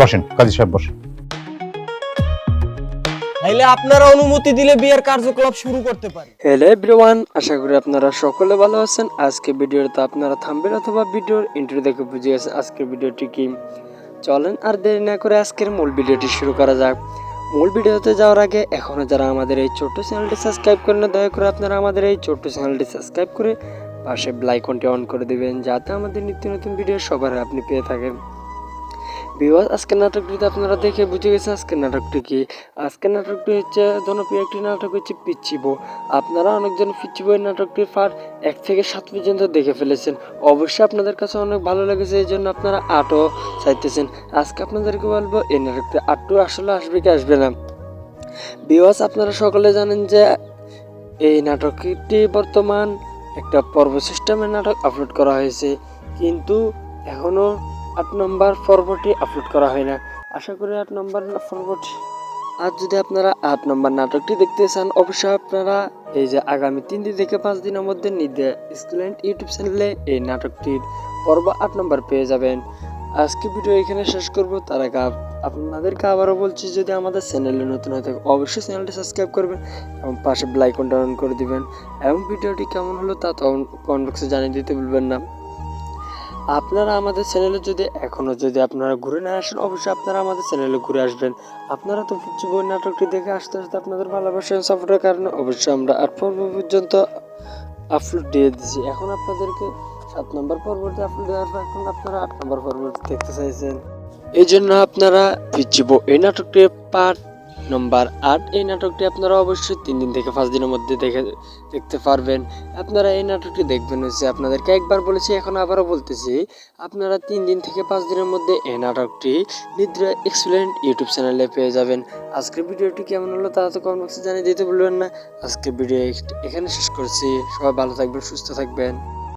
বসেন কাজী সাহেব বসেন। তাইলে আপনারা অনুমতি দিলে বিয়ের কার্যকলাপ শুরু করতে পারি হ্যালো এভরিওয়ান আশা করি আপনারা সকলে ভালো আছেন। আজকে ভিডিওতে আপনারা থাম্বেল অথবা ভিডিওর ইন্টার দেখে বুঝে গেছেন আজকের ভিডিওটি কি। চলেন আর দেরি না করে আজকের মূল ভিডিওটি শুরু করা যাক। মূল ভিডিওতে যাওয়ার আগে এখনও যারা আমাদের এই ছোট্ট চ্যানেলটি সাবস্ক্রাইব করেন না দয়া করে আপনারা আমাদের এই ছোট্ট চ্যানেলটি সাবস্ক্রাইব করে পাশে ব্লাইকনটি অন করে দিবেন যাতে আমাদের নিত্য নতুন ভিডিও সবার আপনি পেয়ে থাকেন। বিবাদ আজকের নাটকটিতে আপনারা দেখে বুঝে গেছে আজকের নাটকটি কি। আজকের নাটকটি হচ্ছে জনপ্রিয় একটি নাটক হচ্ছে পিচ্ছিবো আপনারা অনেকজন পিচ্ছিবো এই নাটকটির পার্ট এক থেকে সাত পর্যন্ত দেখে ফেলেছেন। অবশ্যই আপনাদের কাছে অনেক ভালো লেগেছে, এই জন্য আপনারা আটও চাইতেছেন। আজকে আপনাদেরকে বলব, এই নাটকটি আটটু আসলে আসবে কি আসবে না। বিওয়াস আপনারা সকলে জানেন যে এই নাটকটি বর্তমান একটা পর্ব সিস্টেমের নাটক আপলোড করা হয়েছে। কিন্তু এখনও আট নম্বর পর্বটি আপলোড করা হয় না। আশা করি আট নম্বর পর্বটি আর যদি আপনারা আট নম্বর নাটকটি দেখতে চান, অবশ্যই আপনারা এই যে আগামী তিন দিন থেকে পাঁচ দিনের মধ্যে নিদে স্কুলেন্ট ইউটিউব চ্যানেলে এই নাটকটির পর্ব আট নম্বর পেয়ে যাবেন। আজকে ভিডিও এখানে শেষ করব। তার আগে আপনাদেরকে আবারও বলছি, যদি আমাদের চ্যানেলে নতুন হয়ে থাকে, অবশ্যই চ্যানেলটি সাবস্ক্রাইব করবেন এবং পাশে ব্লাইকনটা অন করে দিবেন। এবং ভিডিওটি কেমন হলো তা তখন কমেন্ট বক্সে জানিয়ে দিতে ভুলবেন না। আপনারা আমাদের চ্যানেলে যদি এখনও যদি আপনারা ঘুরে না আসেন, অবশ্যই আপনারা আমাদের চ্যানেলে ঘুরে আসবেন। আপনারা তো বই নাটকটি দেখে আসতে আসতে আপনাদের ভালোবাসা সাপোর্টের কারণে অবশ্যই আমরা আট পর্ব পর্যন্ত আপলোড দিয়ে দিচ্ছি এখন আপনাদেরকে সাত নম্বর পর্বটি আপলোড দেওয়ার পর এখন আপনারা আট নম্বর পর্বটি দেখতে চাইছেন। এই জন্য আপনারা পিচ্ছি বই, এই নাটকটির পার্ট নম্বর আট। এই নাটকটি আপনারা অবশ্যই তিন দিন থেকে পাঁচ দিনের মধ্যে দেখে, দেখতে পারবেন। আপনারা এই নাটকটি দেখবেন হচ্ছে আপনাদেরকে একবার বলেছি, এখন আবারও বলতেছি, আপনারা তিন দিন থেকে পাঁচ দিনের মধ্যে এই নাটকটি নিদ্রা এক্সপ্লেন্ট ইউটিউব চ্যানেলে পেয়ে যাবেন। আজকের ভিডিওটি কেমন হলো তা তো কমেন্ট বক্সে জানিয়ে দিতে ভুলবেন না। আজকের ভিডিও এখানে শেষ করছি। সবাই ভালো থাকবেন, সুস্থ থাকবেন।